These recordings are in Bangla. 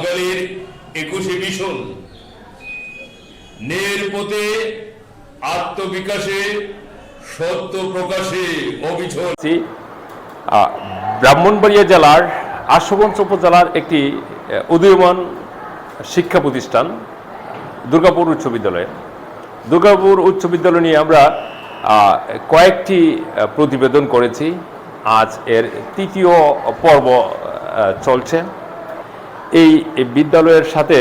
বাঙালির একুশে মিশন নের পথে আত্মবিকাশে সত্য প্রকাশে অবিচল। ব্রাহ্মণবাড়িয়া জেলার আশুগঞ্জ উপজেলার একটি উদীয়মান শিক্ষা প্রতিষ্ঠান, দুর্গাপুর উচ্চ বিদ্যালয়। দুর্গাপুর উচ্চ বিদ্যালয় নিয়ে আমরা কয়েকটি প্রতিবেদন করেছি। আজ এর তৃতীয় পর্ব চলছে। এই বিদ্যালয়ের সাথে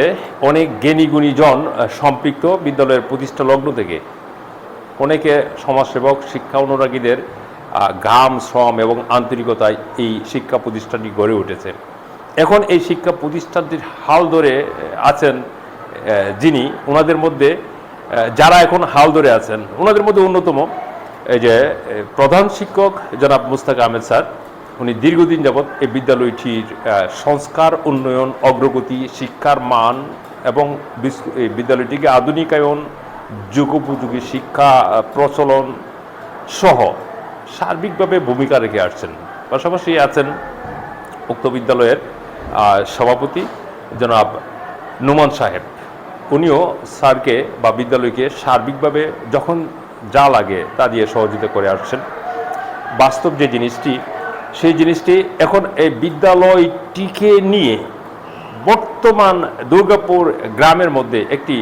অনেক জ্ঞানী গুণীজন সম্পৃক্ত বিদ্যালয়ের প্রতিষ্ঠা লগ্ন থেকে। অনেকে সমাজসেবক, শিক্ষা অনুরাগীদের ঘাম, শ্রম এবং আন্তরিকতায় এই শিক্ষা প্রতিষ্ঠানটি গড়ে উঠেছে। এখন এই শিক্ষা প্রতিষ্ঠানটির হাল ধরে আছেন যিনি, ওনাদের মধ্যে যারা এখন হাল ধরে আছেন, ওনাদের মধ্যে অন্যতম, এই যে প্রধান শিক্ষক জনাব মুস্তাক আহমেদ স্যার। উনি দীর্ঘদিন যাবৎ এই বিদ্যালয়টির সংস্কার, উন্নয়ন, অগ্রগতি, শিক্ষার মান এবং এই বিদ্যালয়টিকে আধুনিকায়ন, যুগোপযোগী শিক্ষা প্রচলন সহ সার্বিকভাবে ভূমিকা রেখে আসছেন। পাশাপাশি আছেন উক্ত বিদ্যালয়ের সভাপতি জনাব নুমান সাহেব। উনিও স্যারকে বা বিদ্যালয়কে সার্বিকভাবে যখন যা লাগে তা দিয়ে সহযোগিতা করে আসছেন। বাস্তব যে জিনিসটি সেই জিনিসটি এখন এই বিদ্যালয়টিকে নিয়ে বর্তমান দুর্গাপুর গ্রামের মধ্যে একটি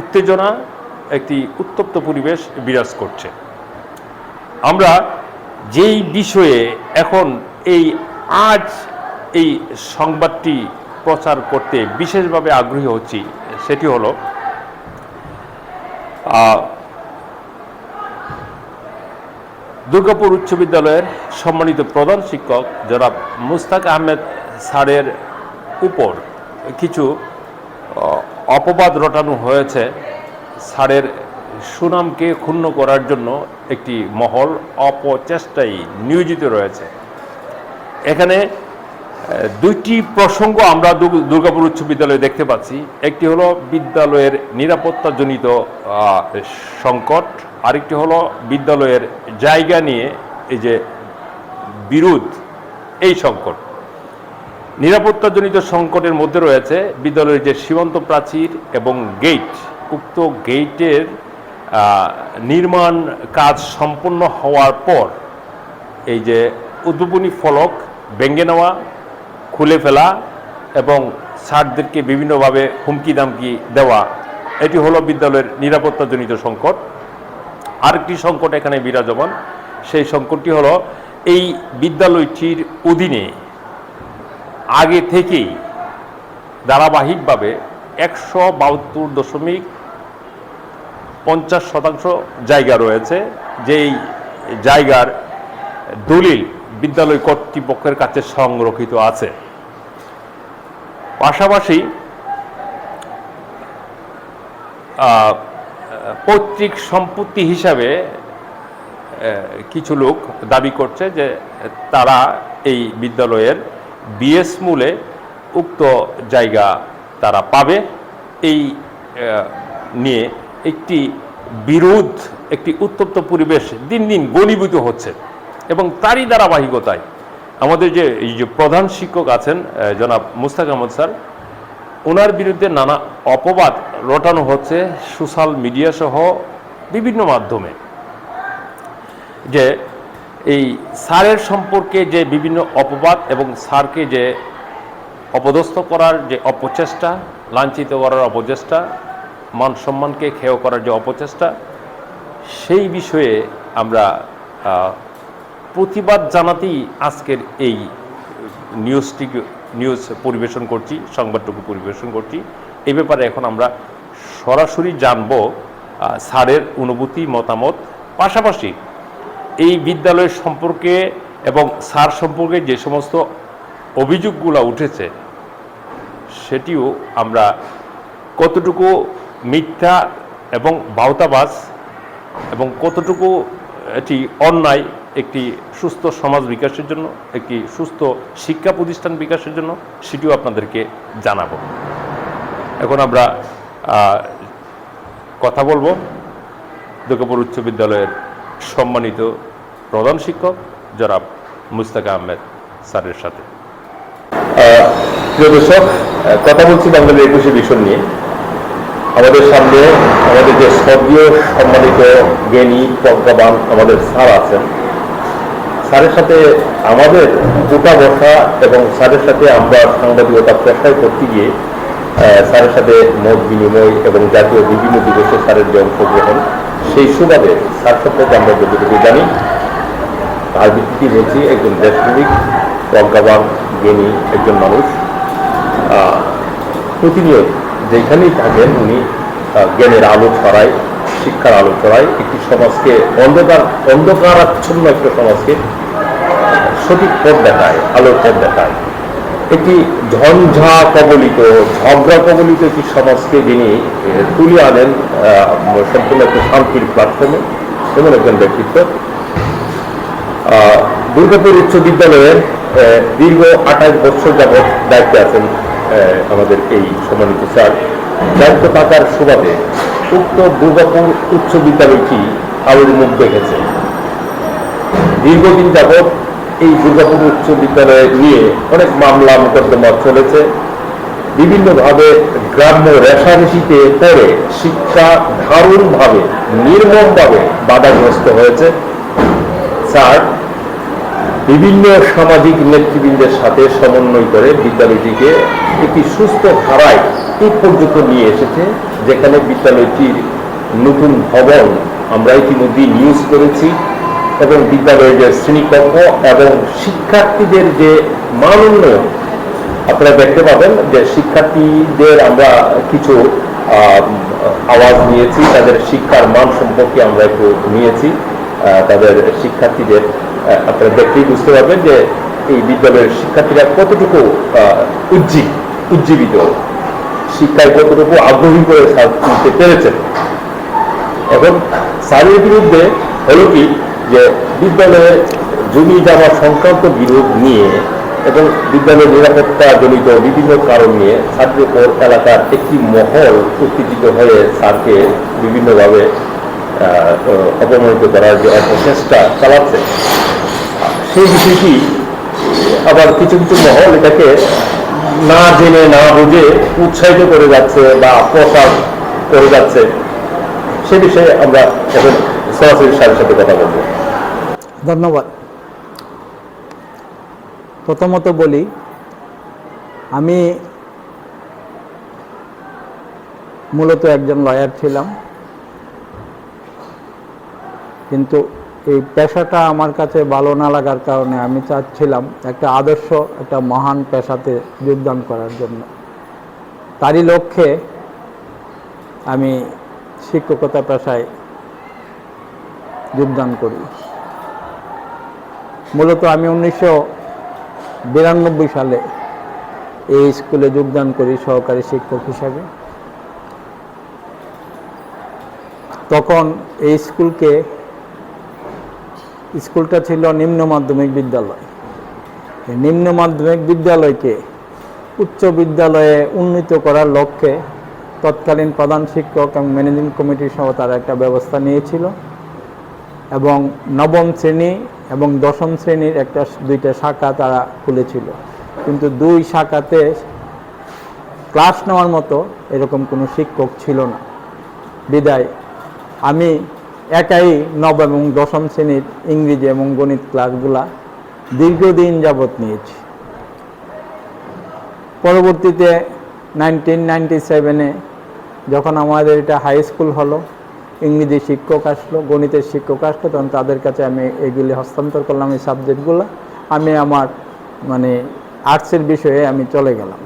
উত্তেজনা, একটি উত্তপ্ত পরিবেশ বিরাজ করছে। আমরা যেই বিষয়ে এখন এই আজ এই সংবাদটি প্রচার করতে বিশেষভাবে আগ্রহী হচ্ছি, সেটি হলো দুর্গাপুর উচ্চ বিদ্যালয়ের সম্মানিত প্রধান শিক্ষক জনাব মুস্তাক আহমেদ স্যারের উপর কিছু অপবাদ রটানো হয়েছে। স্যারের সুনামকে ক্ষুণ্ণ করার জন্য একটি মহল অপচেষ্টায় নিয়োজিত রয়েছে। এখানে দুইটি প্রসঙ্গ আমরা দুর্গাপুর উচ্চ বিদ্যালয়ে দেখতে পাচ্ছি। একটি হলো বিদ্যালয়ের নিরাপত্তাজনিত সংকট আরেকটি হলো বিদ্যালয়ের জায়গা নিয়ে এই যে বিরোধ, এই সংকট। নিরাপত্তাজনিত সংকটের মধ্যে রয়েছে বিদ্যালয়ের যে সীমান্ত প্রাচীর এবং গেট, উক্ত গেটের নির্মাণ কাজ সম্পন্ন হওয়ার পর এই যে উদ্ভাবনী ফলক ভেঙে নেওয়া, খুলে ফেলা এবং স্যারদেরকে বিভিন্নভাবে হুমকি দামকি দেওয়া, এটি হলো বিদ্যালয়ের নিরাপত্তাজনিত সংকট। আরেকটি সংকট এখানে বিরাজমান। সেই সংকটটি হলো এই বিদ্যালয়টির অধীনে আগে থেকেই ধারাবাহিকভাবে একশো বাহাত্তর দশমিক পঞ্চাশ শতাংশ জায়গা রয়েছে, যেই জায়গার দলিল বিদ্যালয় কর্তৃপক্ষের কাছে সংরক্ষিত আছে। পাশাপাশি পৈতৃক সম্পত্তি হিসাবে কিছু লোক দাবি করছে যে তারা এই বিদ্যালয়ের বিএস মূলে উক্ত জায়গা তারা পাবে। এই নিয়ে একটি বিরোধ, একটি উত্তপ্ত পরিবেশ দিন দিন গণীভূত হচ্ছে এবং তারই ধারাবাহিকতায় আমাদের যে, এই যে প্রধান শিক্ষক আছেন জনাব মুস্তাক আহমদ স্যার ওনার বিরুদ্ধে নানা অপবাদ রটানো হচ্ছে সোশ্যাল মিডিয়া সহ বিভিন্ন মাধ্যমে। যে এই স্যারের সম্পর্কে যে বিভিন্ন অপবাদ এবং স্যারকে যে অপদস্থ করার যে অপচেষ্টা, লাঞ্ছিত করার অপচেষ্টা, মান সম্মানকে ক্ষেয় করার যে অপচেষ্টা, সেই বিষয়ে আমরা প্রতিবাদ জানাতেই আজকের এই নিউজটি নিউজ পরিবেশন করছি, সংবাদটুকু পরিবেশন করছি। এই ব্যাপারে এখন আমরা সরাসরি জানব স্যারের অনুভূতি, মতামত। পাশাপাশি এই বিদ্যালয় সম্পর্কে এবং স্যার সম্পর্কে যে সমস্ত অভিযোগগুলো উঠেছে, সেটিও আমরা কতটুকু মিথ্যা এবং বাউতাবাজ এবং কতটুকু এটি অন্যায় একটি সুস্থ সমাজ বিকাশের জন্য, একটি সুস্থ শিক্ষা প্রতিষ্ঠান বিকাশের জন্য, সেটিও আপনাদেরকে জানাব। এখন আমরা কথা বলব দুর্গাপুর উচ্চ বিদ্যালয়ের সম্মানিত প্রধান শিক্ষক জনাব মুস্তাক আহমেদ স্যারের সাথে। প্রিয় দর্শক কথা বলছি বাংলাদেশ একুশে মিশন নিয়ে। আমাদের সামনে আমাদের যে স্বর্গীয় সম্মানিত জ্ঞানী প্রজ্ঞাবান আমাদের স্যার আছেন স্যারের সাথে আমাদের গোটা বসা এবং স্যারের সাথে আমরা সাংবাদিকতা পেশায় করতে গিয়ে স্যারের সাথে মত বিনিময় এবং জাতীয় বিভিন্ন দিবসে স্যারের যে অংশগ্রহণ, সেই সুবাদে স্যার সম্পর্কে আমরা যতটুকু জানি, তার ভিত্তিতে বলছি, একজন দেশপ্রেমিক প্রজ্ঞাবান, জ্ঞানী একজন মানুষ প্রতিনিয়ত যেখানেই থাকেন উনি জ্ঞানের আলো ছড়ায়। শিক্ষার আলো ছড়ায় একটি সমাজকে অন্ধকার অন্ধকারাচ্ছন্ন একটা সমাজকে সঠিক পথ দেখায় আলোর পথ দেখায়। একটি ঝঞ্ঝা কবলিত ঝগড়া কবলিত একটি সমাজকে যিনি তুলে আনেন সম্পূর্ণ একটা শান্তির প্ল্যাটফর্মে, এমন একজন ব্যক্তিত্ব। দুর্গাপুর উচ্চ বিদ্যালয়ের দীর্ঘ আঠাশ বছর যাবৎ দায়িত্বে আছেন আমাদের এই সম্মানিত স্যার। দায়িত্ব থাকার সুবাদে উক্ত দুর্গাপুর উচ্চ বিদ্যালয়টি আলোর মুখ দেখেছে। দীর্ঘদিন যাবৎ এই দুর্গাপুর উচ্চ বিদ্যালয় নিয়ে অনেক মামলা, মোকদ্দমা চলেছে। বিভিন্নভাবে গ্রাম্য রেশারেশিতে পড়ে শিক্ষা দারুণভাবে নির্মমভাবে বাধাগ্রস্ত হয়েছে। স্যার বিভিন্ন সামাজিক নেতৃবৃন্দের সাথে সমন্বয় করে বিদ্যালয়টিকে একটি সুস্থ ধারায় এই পর্যন্ত নিয়ে এসেছে, যেখানে বিদ্যালয়টির নতুন ভবন আমরা ইতিমধ্যে নিউজ করেছি এবং বিদ্যালয়ের যে শ্রেণীকক্ষ এবং শিক্ষার্থীদের যে মান উন্নয়ন আপনারা দেখতে পাবেন যে শিক্ষার্থীদের আমরা কিছু আওয়াজ নিয়েছি, তাদের শিক্ষার মান সম্পর্কে আমরা একটু নিয়েছি তাদের শিক্ষার্থীদের আপনারা দেখলেই বুঝতে পারবেন যে এই বিদ্যালয়ের শিক্ষার্থীরা কতটুকু উজ্জীব উজ্জীবিত, শিক্ষায় কতটুকু আগ্রহী করে তুলতে পেরেছেন এখন স্যারের বিরুদ্ধে হলো কি যে বিদ্যালয়ে জমি জমা সংক্রান্ত বিরোধ নিয়ে এবং বিদ্যালয়ের নিরাপত্তা জনিত বিভিন্ন কারণ নিয়ে ছাত্রপুর এলাকার একটি মহল উত্তেজিত হয়ে স্যারকে বিভিন্নভাবে অপমানিত করার যে অপচেষ্টা চালাচ্ছে। সেই বিষয়টি আবার কিছু কিছু মহল এটাকে না জেনে, না বুঝে উৎসাহিত করে যাচ্ছে বা প্রসার করে যাচ্ছে। সে বিষয়ে আমরা এখন সরাসরি স্যারের সাথে কথা বলব। ধন্যবাদ। প্রথমত বলি, আমি মূলত একজন লয়ার ছিলাম। কিন্তু এই পেশাটা আমার কাছে ভালো না লাগার কারণে আমি চাচ্ছিলাম একটা আদর্শ, একটা মহান পেশাতে যোগদান করার জন্য। তারই লক্ষ্যে আমি শিক্ষকতা পেশায় যোগদান করি। মূলত আমি উনিশশো বিরানব্বই সালে এই স্কুলে যোগদান করি সহকারী শিক্ষক হিসাবে। তখন এই স্কুলকে স্কুলটা ছিল নিম্ন মাধ্যমিক বিদ্যালয়। এই নিম্ন মাধ্যমিক বিদ্যালয়কে উচ্চ বিদ্যালয়ে উন্নীত করার লক্ষ্যে তৎকালীন প্রধান শিক্ষক এবং ম্যানেজিং কমিটির সহ তারা একটা ব্যবস্থা নিয়েছিল এবং নবম শ্রেণি এবং দশম শ্রেণির একটা দুইটা শাখা তারা খুলেছিল। কিন্তু দুই শাখাতে ক্লাস নেওয়ার মতো এরকম কোনো শিক্ষক ছিল না। বিদায়, আমি একাই নবম এবং দশম শ্রেণির ইংরেজি এবং গণিত ক্লাসগুলা দীর্ঘদিন যাবৎ নিয়েছি। পরবর্তীতে নাইনটিন নাইনটি সেভেনে যখন আমাদের এটা হাই স্কুল হলো, ইংরেজি শিক্ষক আসলো, গণিতের শিক্ষক আসলো, তখন তাদের কাছে আমি এগুলি হস্তান্তর করলাম এই সাবজেক্টগুলো। আমি আমার মানে আর্টসের বিষয়ে আমি চলে গেলাম।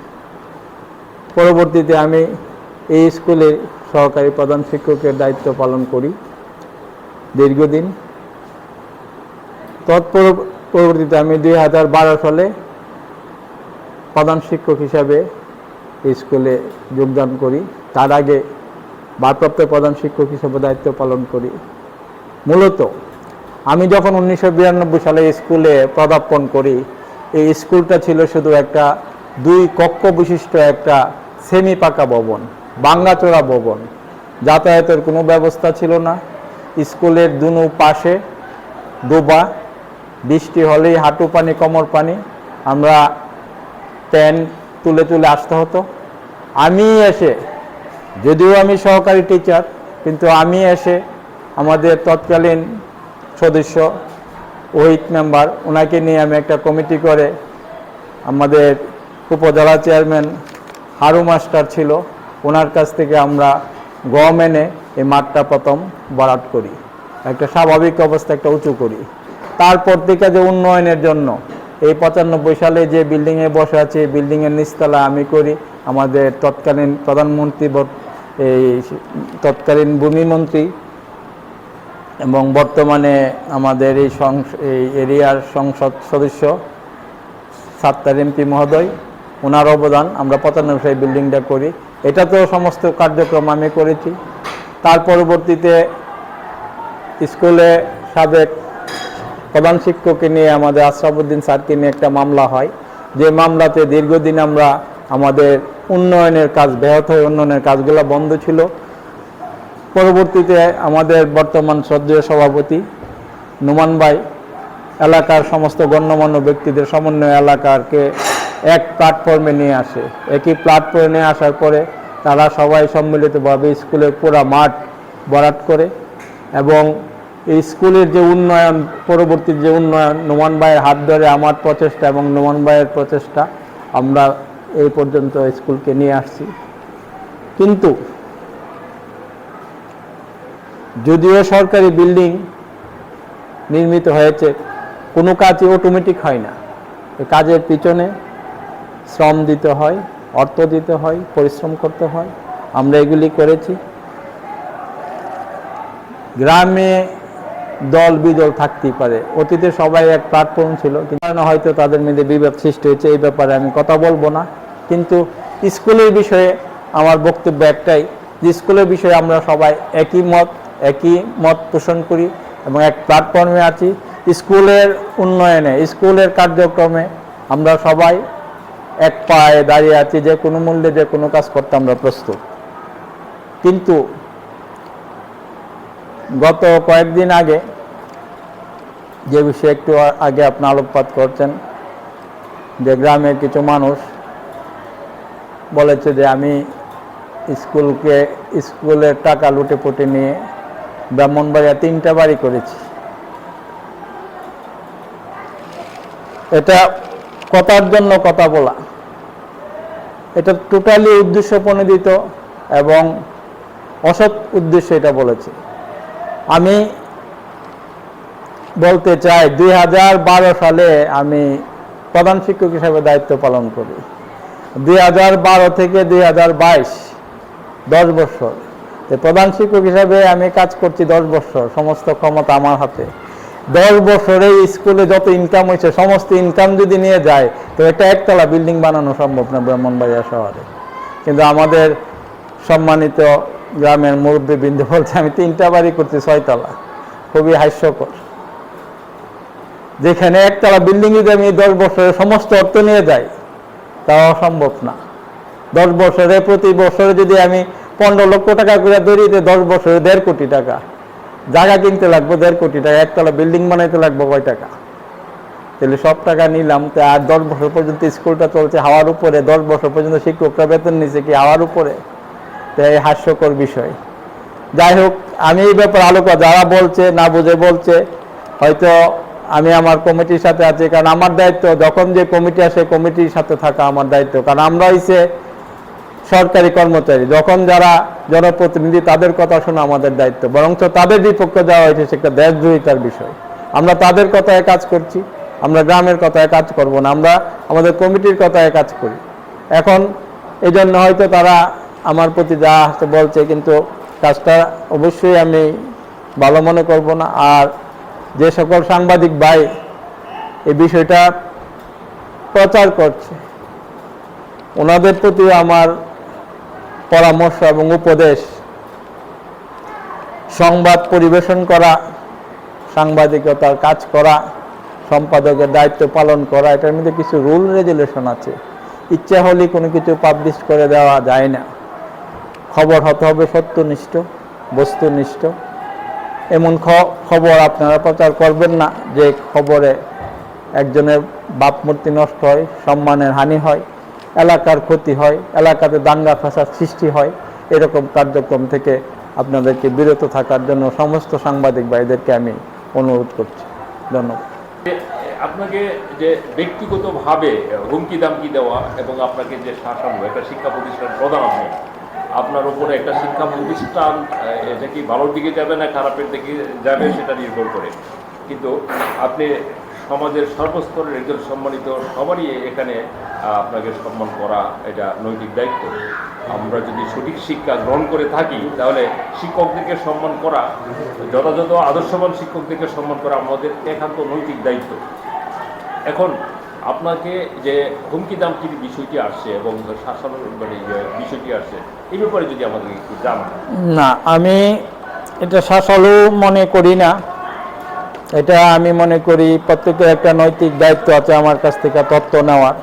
পরবর্তীতে আমি এই স্কুলের সহকারী প্রধান শিক্ষকের দায়িত্ব পালন করি। দীর্ঘদিন। তৎপর পরবর্তীতে আমি দুই হাজার বারো সালে প্রধান শিক্ষক হিসাবে স্কুলে যোগদান করি। তার আগে ভারপ্রাপ্ত প্রধান শিক্ষক হিসেবে দায়িত্ব পালন করি। মূলত আমি যখন উনিশশো বিরানব্বই সালে স্কুলে পদার্পণ করি, এই স্কুলটা ছিল শুধু একটা দুই কক্ষ বিশিষ্ট একটা সেমি পাকা ভবন বাঙ্গাচোরা ভবন। যাতায়াতের কোনো ব্যবস্থা ছিল না। স্কুলের দুনো পাশে ডোবা, বৃষ্টি হলেই হাঁটু পানি, কোমর পানি, আমরা প্যান্ট তুলে তুলে আসতে হতো। আমি এসে, যদিও আমি সহকারী টিচার, কিন্তু আমি এসে আমাদের তৎকালীন সদস্য, ওহিত মেম্বার, ওনাকে নিয়ে আমি একটা কমিটি করে আমাদের উপজেলা চেয়ারম্যান হারু মাস্টার ছিল, ওনার কাছ থেকে আমরা গম এনে এই মাঠটা প্রথম বরাট করি। একটা স্বাভাবিক অবস্থা, একটা উঁচু করি। তারপর থেকে যে উন্নয়নের জন্য, এই পঁচানব্বই সালে যে বিল্ডিংয়ে বসে আছে, এই বিল্ডিংয়ের নিচতলা আমি করি। আমাদের তৎকালীন প্রধানমন্ত্রী এই তৎকালীন ভূমিমন্ত্রী এবং বর্তমানে আমাদের এই এই এরিয়ার সংসদ সদস্য সাত্তার এমপি মহোদয় ওনার অবদান আমরা পঁচানব্বই বিল্ডিংটা করি। এটা তো সমস্ত কার্যক্রম আমি করেছি। তার পরবর্তীতে স্কুলে সাবেক প্রধান শিক্ষককে নিয়ে আমাদের আশরাফুদ্দিন স্যারকে নিয়ে একটা মামলা হয়। যে মামলাতে দীর্ঘদিন আমরা আমাদের উন্নয়নের কাজ, ব্যাহত হয়ে উন্নয়নের কাজগুলো বন্ধ ছিল। পরবর্তীতে আমাদের বর্তমান শ্রদ্ধেয় সভাপতি নুমান ভাই এলাকার সমস্ত গণ্যমান্য ব্যক্তিদের সমন্বয় এলাকারকে এক প্ল্যাটফর্মে নিয়ে আসে। একই প্ল্যাটফর্মে আসার পরে তারা সবাই সম্মিলিতভাবে স্কুলের পুরা মাঠ বরাট করে এবং এই স্কুলের যে উন্নয়ন, পরবর্তী যে উন্নয়ন, নোমান ভাইয়ের হাত ধরে আমার প্রচেষ্টা এবং নোমান ভাইয়ের প্রচেষ্টা, আমরা এই পর্যন্ত স্কুলকে নিয়ে আসছি। কিন্তু যদিও সরকারি বিল্ডিং নির্মিত হয়েছে, কোনো কাজই অটোমেটিক হয় না। কাজের পিছনে শ্রম দিতে হয় অর্থ দিতে হয়, পরিশ্রম করতে হয়। আমরা এগুলি করেছি। গ্রামে দল বিদল থাকতেই পারে। অতীতে সবাই এক প্ল্যাটফর্ম ছিল, কিন্তু হয়তো তাদের মধ্যে বিভেদ সৃষ্টি হয়েছে, এই ব্যাপারে আমি কথা বলব না। কিন্তু স্কুলের বিষয়ে আমার বক্তব্য একটাই, যে স্কুলের বিষয়ে আমরা সবাই একই মত একই মত পোষণ করি এবং এক প্ল্যাটফর্মে আছি। স্কুলের উন্নয়নে, স্কুলের কার্যক্রমে আমরা সবাই এক পায়ে দাঁড়িয়ে আছি, যে কোনো মূল্যে, যে কোনো কাজ করতে আমরা প্রস্তুত। কিন্তু গত কয়েকদিন আগে যে বিষয়ে একটু আগে আপনি আলোকপাত করছেন, যে গ্রামের কিছু মানুষ বলেছে যে আমি স্কুলকে, স্কুলের টাকা লুটে পুটে নিয়ে ব্রাহ্মণবাড়িয়া তিনটা বাড়ি করেছি। এটা কথার জন্য কথা বলা। এটা টোটালি উদ্দেশ্য প্রণোদিত এবং অসৎ উদ্দেশ্যে এটা বলেছে। আমি বলতে চাই, দুই হাজার বারো সালে আমি প্রধান শিক্ষক হিসাবে দায়িত্ব পালন করি। দুই থেকে দুই হাজার দশ বছর। প্রধান শিক্ষক হিসাবে আমি কাজ করছি দশ বছর, সমস্ত ক্ষমতা আমার হাতে। দশ বছরে স্কুলে যত ইনকাম হয়েছে, সমস্ত ইনকাম যদি নিয়ে যায়, তো একটা একতলা বিল্ডিং বানানো সম্ভব না ব্রাহ্মণবাড়িয়া শহরে। কিন্তু আমাদের সম্মানিত গ্রামের মুরব্বী বিন্দু বলছে, আমি তিনটা বাড়ি করছি, ছয়তলা। খুবই হাস্যকর। যেখানে একতলা বিল্ডিং যদি আমি দশ বছরে সমস্ত অর্থ নিয়ে যাই, তাও সম্ভব না। দশ বছরে প্রতি বছরে যদি আমি পনেরো লক্ষ টাকা করে দৌড়িতে দশ বছরে দেড় কোটি টাকা। জায়গা কিনতে লাগবো, দেড় কোটি টাকা, একতলা বিল্ডিং বানাইতে লাগবো কয় টাকা? তাহলে সব টাকা নিলাম, তো আর দশ বছর পর্যন্ত স্কুলটা চলছে, হাওয়ার উপরে, দশ বছর পর্যন্ত শিক্ষকরা বেতন নিচ্ছে কি হাওয়ার উপরে? তো এই হাস্যকর বিষয়। যাই হোক, আমি এই ব্যাপারে আলোকা যারা বলছে, না বুঝে বলছে, হয়তো আমি আমার কমিটির সাথে আছি, কারণ আমার দায়িত্ব, যখন যে কমিটি আসে, কমিটির সাথে থাকা আমার দায়িত্ব। কারণ আমরা হইছে সরকারি কর্মচারী, যখন যারা জনপ্রতিনিধি, তাদের কথা শোনা আমাদের দায়িত্ব। বরঞ্চ তাদের বিপক্ষে দেওয়া হয়েছে সেটা দেশদ্রোহিতার বিষয়। আমরা তাদের কথায় কাজ করছি, আমরা গ্রামের কথায় কাজ করব না, আমরা আমাদের কমিটির কথায় কাজ করি। এখন এই জন্য হয়তো তারা আমার প্রতি যা আসতে বলছে, কিন্তু কাজটা অবশ্যই আমি ভালো মনে করব না। আর যে সকল সাংবাদিক ভাই এই বিষয়টা প্রচার করছে, ওনাদের প্রতি আমার পরামর্শ এবং উপদেশ। সংবাদ পরিবেশন করা, সাংবাদিকতার কাজ করা, সম্পাদকের দায়িত্ব পালন করা, এটার মধ্যে কিছু রুল রেগুলেশন আছে। ইচ্ছা হলে কোনো কিছু পাবলিশ করে দেওয়া যায় না। খবর হতে হবে সত্যনিষ্ঠ, বস্তুনিষ্ঠ। এমন খবর আপনারা প্রচার করবেন না যে খবরে একজনের বাপমূর্তি নষ্ট হয়, সম্মানের হানি হয়। এলাকার ক্ষতি হয়, এলাকাতে দাঙ্গা ফাসাদ সৃষ্টি হয়, এরকম কার্যক্রম থেকে আপনাদেরকে বিরত থাকার জন্য সমস্ত সাংবাদিক ভাইদেরকে আমি অনুরোধ করছি। ধন্যবাদ। আপনাকে যে ব্যক্তিগতভাবে হুমকি দামকি দেওয়া এবং আপনাকে যে শাসানো একটা শিক্ষা প্রতিষ্ঠান প্রধান আপনি আপনার উপরে একটা শিক্ষা প্রতিষ্ঠান এটা কি ভালোর দিকে যাবে না খারাপের দিকে যাবে সেটা নির্ভর করে। কিন্তু আপনি সমাজের সর্বস্তরের একজন সম্মানিত সবারই এখানে আপনাকে সম্মান করা এটা নৈতিক দায়িত্ব। আমরা যদি সঠিক শিক্ষা গ্রহণ করে থাকি, তাহলে শিক্ষকদেরকে সম্মান করা, যথাযথ আদর্শবান শিক্ষকদেরকে সম্মান করা আমাদের একান্ত নৈতিক দায়িত্ব। এখন, আপনাকে যে হুমকি দামকির বিষয়টি আসছে এবং যে বিষয়টি আসছে এই ব্যাপারে যদি আমাদের একটু জানান। না, আমি এটা শাসলও মনে করি না। এটা আমি মনে করি প্রত্যেকের একটা নৈতিক দায়িত্ব আছে আমার কাছ থেকে তত্ত্ব নেওয়ার।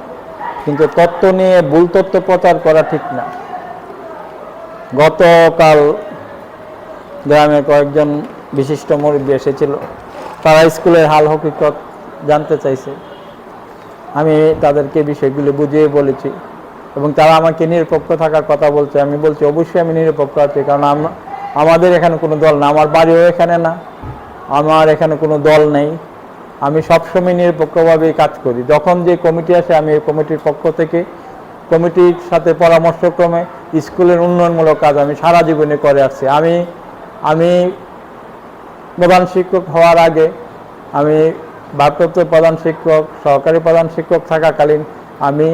কিন্তু তত্ত্ব নিয়ে ভুল তথ্য প্রচার করা ঠিক না। গতকাল গ্রামে কয়েকজন বিশিষ্ট মুরব্বী এসেছিল। তারা স্কুলের হাল হকিকত জানতে চাইছে। আমি তাদেরকে বিষয়গুলো বুঝিয়ে বলেছি এবং তারা আমাকে নিরপেক্ষ থাকার কথা বলছে। আমি বলছি, অবশ্যই আমি নিরপেক্ষ আছি, কারণ আমাদের এখানে কোনো দল না, আমার বাড়িও এখানে না। আমার এখানে কোনো দল নেই। আমি সবসময় নিরপেক্ষভাবেই কাজ করি। যখন যে কমিটি আসে, আমি এই কমিটির পক্ষ থেকে কমিটির সাথে পরামর্শক্রমে স্কুলের উন্নয়নমূলক কাজ আমি সারা জীবনে করে আসছি। আমি আমি প্রধান শিক্ষক হওয়ার আগে আমি ভারপ্রাপ্ত প্রধান শিক্ষক, সহকারী প্রধান শিক্ষক থাকাকালীন আমি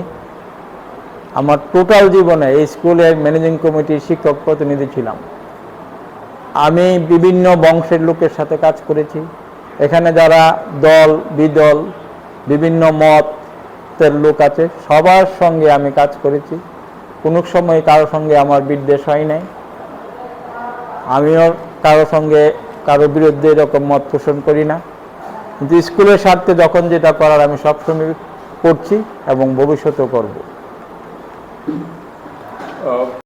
আমার টোটাল জীবনে এই স্কুলের ম্যানেজিং কমিটির শিক্ষক প্রতিনিধি ছিলাম। আমি বিভিন্ন বংশের লোকের সাথে কাজ করেছি। এখানে যারা দল, বিদল, বিভিন্ন মতের লোক আছে, সবার সঙ্গে আমি কাজ করেছি। কোনো সময় কারও সঙ্গে আমার বিদ্বেষ হয় নাই। আমিও কারও সঙ্গে কারোর বিরুদ্ধে এরকম মত পোষণ করি না। কিন্তু স্কুলের স্বার্থে যখন যেটা করার আমি সবসময় করছি এবং ভবিষ্যতেও করব।